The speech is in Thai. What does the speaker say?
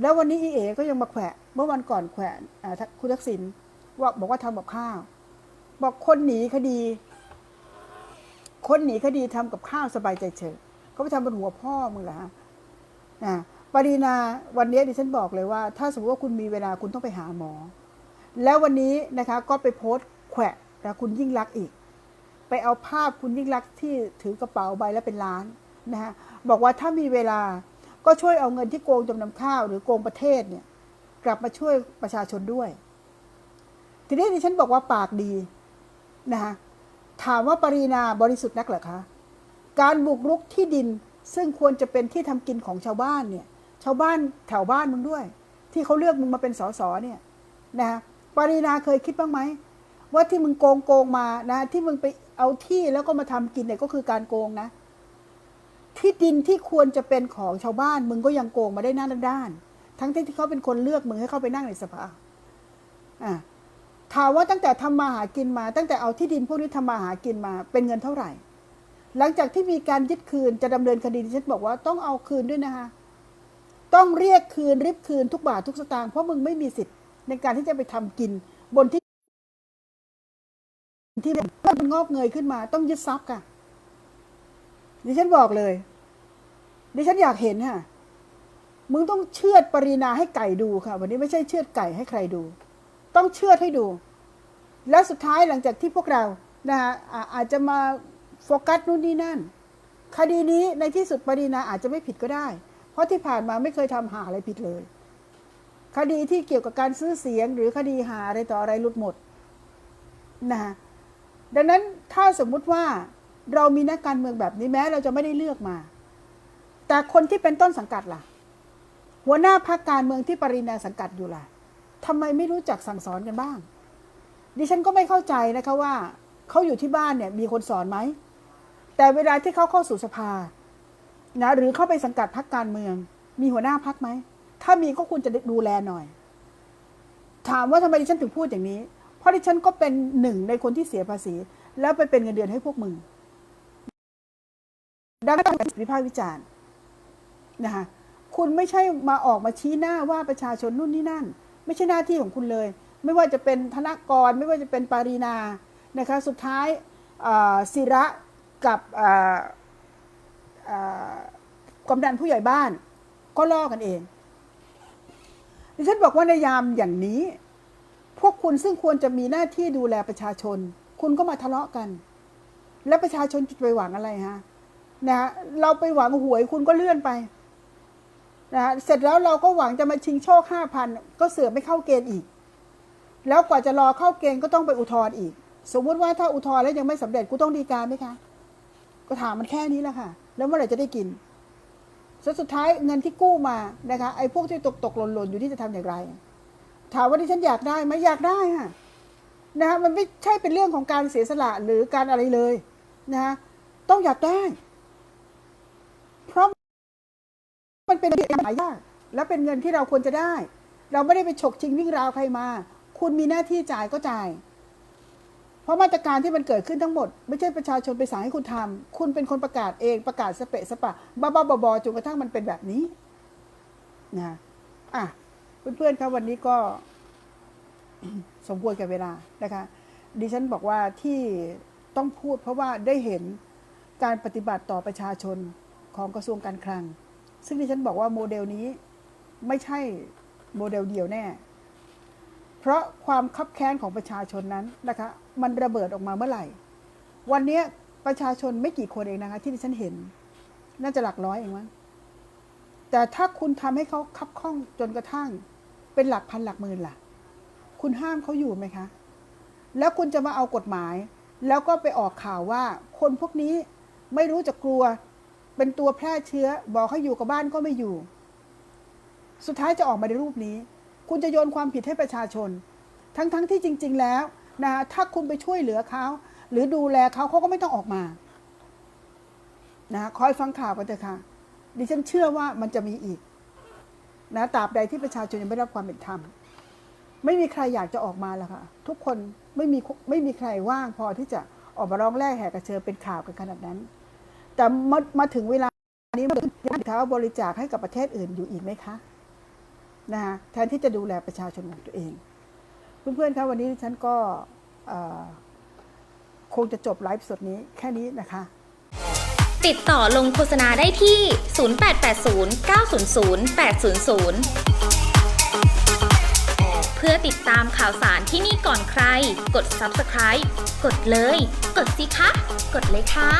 แล้ววันนี้อีเอก็ยังมาแขวะ เมื่อวันก่อนแขวะอ่คุณทักษิณว่าบอกว่าทำกับข้าว บอกคนหนีคดี คนหนีคดีทำกับข้าวสบายใจเฉยเขาไปทำบนหัวพ่อมึงเหรอฮะอ่าปรินาวันนี้ดิฉันบอกเลยว่า ถ้าสมมติว่าคุณมีเวลาคุณต้องไปหาหมอ แล้ววันนี้นะคะก็ไปโพสต์แขวะนะคุณยิ่งรักอีก ไปเอาภาพคุณยิ่งรักที่ถือกระเป๋าใบและเป็นล้านนะฮะบอกว่าถ้ามีเวลา ก็ช่วยเอาเงินที่โกงจำนำข้าว หรือโกงประเทศเนี่ย กลับมาช่วยประชาชนด้วย ทีนี้ดิฉันบอกว่าปากดีนะคะถามว่าปรีนาบริสุทธิ์นักเหรอคะการบุกรุกที่ดินซึ่งควรจะเป็นที่ทำกินของชาวบ้านเนี่ย ชาวบ้านแถวบ้านมึงด้วย ที่เขาเลือกมึงมาเป็นสสเนี่ยนะปรินาเคยคิดบ้างไหมว่าที่มึงโกงโกงมานะที่มึงไปเอาที่แล้วก็มาทำกินเนี่ยก็คือการโกงนะ ที่ดินที่ควรจะเป็นของชาวบ้าน มึงก็ยังโกงมาได้หน้าด้าน ทั้งที่เขาเป็นคนเลือกมึงให้เข้าไปนั่งในสภาอะถามว่าตั้งแต่ทำมาหากินมา ตั้งแต่เอาที่ดินพวกนี้ทำมาหากินมา เป็นเงินเท่าไหร่ หลังจากที่มีการยึดคืนจะดำเนินคดีดิฉันบอกว่าต้องเอาคืนด้วยนะคะต้องเรียกคืนริบคืนทุกบาททุกสตางค์เพราะมึงไม่มีสิทธิ์ในการที่จะไปทำกิน บนที่ที่มันงอกเงยขึ้นมา ต้องยึดทรัพย์ค่ะ ดิฉันบอกเลย ดิฉันอยากเห็นค่ะ มึงต้องเชือดปรินาให้ไก่ดูค่ะ วันนี้ไม่ใช่เชือดไก่ให้ใครดู ต้องเชือดให้ดู แล้วสุดท้ายหลังจากที่พวกเรานะคะอาจจะมาโฟกัสนู่นนี่นั่น คดีนี้ในที่สุดปรินาอาจจะไม่ผิดก็ได้ เพราะที่ผ่านมาไม่เคยทำหาอะไรผิดเลย คดีที่เกี่ยวกับการซื้อเสียง หรือคดีหาอะไรต่ออะไรหลุดหมดนะคะดังนั้นถ้าสมมุติว่า เรามีนักการเมืองแบบนี้แม้เราจะไม่ได้เลือกมา แต่คนที่เป็นต้นสังกัดล่ะ หัวหน้าพรรคการเมืองที่ปรินาสังกัดอยู่ล่ะทำไมไม่รู้จักสั่งสอนกันบ้าง ดิฉันก็ไม่เข้าใจนะคะว่าเขาอยู่ที่บ้านเนี่ยมีคนสอนไหม แต่เวลาที่เขาเข้าสู่สภานะหรือเข้าไปสังกัดพรรคการเมือง มีหัวหน้าพรรคไหม ถ้ามีก็คุณจะดูแลหน่อย ถามว่าทำไมดิฉันถึงพูดอย่างนี้ เพราะดิฉันก็เป็นหนึ่งในคนที่เสียภาษี แล้วไปเป็นเงินเดือนให้พวกมึง ดังนั้นวิพากษ์วิจารณ์นะคะคุณไม่ใช่มาออกมาชี้หน้าว่าประชาชนนู่นนี่นั่น ไม่ใช่หน้าที่ของคุณเลย ไม่ว่าจะเป็นธนกร ไม่ว่าจะเป็นปารีนานะคะสุดท้ายศิระกับกำนันผู้ใหญ่บ้าน ก็ล่อกันเองดิฉันบอกว่าในยามอย่างนี้ พวกคุณซึ่งควรจะมีหน้าที่ดูแลประชาชน คุณก็มาทะเลาะกัน แล้วประชาชนจะไปหวังอะไรฮะ นะเราไปหวังหวยคุณก็เลื่อนไปนะเสร็จแล้วเราก็หวังจะมาชิงโชคห้าพันก็เสือไม่เข้าเกณฑ์อีก แล้วกว่าจะรอเข้าเกณฑ์ก็ต้องไปอุทธรณ์อีก สมมุติว่าถ้าอุทธรณ์แล้วยังไม่สำเร็จกูต้องดีการไหมคะ ก็ถามมันแค่นี้แหละค่ะ แล้วเมื่อไหร่จะได้กินสุดท้ายเงินที่กู้มานะคะไอ้พวกที่ตกตกหล่นหล่นอยู่ที่จะทำอย่างไร ถามว่าที่ฉันอยากได้ไหมอยากได้ค่ะนะฮะมันไม่ใช่เป็นเรื่องของการเสียสละหรือการอะไรเลยนะฮะต้องอยากได้ เพราะมัน เป็นเงินหายากและเป็นเงินที่เราควรจะได้ เราไม่ได้ไปฉกชิงวิ่งราวใครมา คุณมีหน้าที่จ่ายก็จ่าย เพราะมาตรการที่มันเกิดขึ้นทั้งหมด ไม่ใช่ประชาชนไปสั่งให้คุณทำคุณเป็นคนประกาศเองประกาศสเปะสปะบ้าบ้าบอจนกระทั่งมันเป็นแบบนี้นะอะเพื่อนๆครับวันนี้ก็สมควรกับเวลานะคะ ดิฉันบอกว่าที่ต้องพูดเพราะว่าได้เห็นการปฏิบัติต่อประชาชนของกระทรวงการคลัง ซึ่งดิฉันบอกว่าโมเดลนี้ไม่ใช่โมเดลเดียวแน่ เพราะความคับแค้นของประชาชนนั้นนะคะ มันระเบิดออกมาเมื่อไหร่ วันนี้ประชาชนไม่กี่คนเองนะคะ ที่ดิฉันเห็น น่าจะหลักร้อยเองมั้งแต่ถ้าคุณทำให้เขาคับข้องจนกระทั่ง เป็นหลักพันหลักหมื่นล่ะ คุณห้ามเขาอยู่ไหมคะ แล้วคุณจะมาเอากฎหมาย แล้วก็ไปออกข่าวว่า คนพวกนี้ไม่รู้จะกลัว เป็นตัวแพร่เชื้อ บอกให้อยู่กับบ้านก็ไม่อยู่ สุดท้ายจะออกมาในรูปนี้ คุณจะโยนความผิดให้ประชาชน ทั้งๆทที่จริง ๆ แล้วนะถ้าคุณไปช่วยเหลือเขา หรือดูแลเขาเขาก็ไม่ต้องออกมานะคอยฟังข่าวกันเถอะค่ะ ดิฉันเชื่อว่ามันจะมีอีกนะตราบใดที่ประชาชนยังไม่รับความเป็นธรรม ไม่มีใครอยากจะออกมาแล้วค่ะ ทุกคนไม่มีไม่มีใครว่างพอที่จะออกมาร้องแรกแหกกระเชิญเป็นข่าวกันขนาดนั้น แต่มามาถึงเวลานี้เขาบริจาคให้กับประเทศอื่นอยู่อีกไหมคะนะคะแทนที่จะดูแลประชาชนของตัวเอง เพื่อนๆครับวันนี้ฉันก็คงจะจบไลฟ์สดนี้แค่นี้นะคะ ติดต่อลงโฆษณาได้ที่ 0880 900 800 เพื่อติดตามข่าวสารที่นี่ก่อนใคร กด subscribe กดเลย กดสิคะ กดเลยค่ะ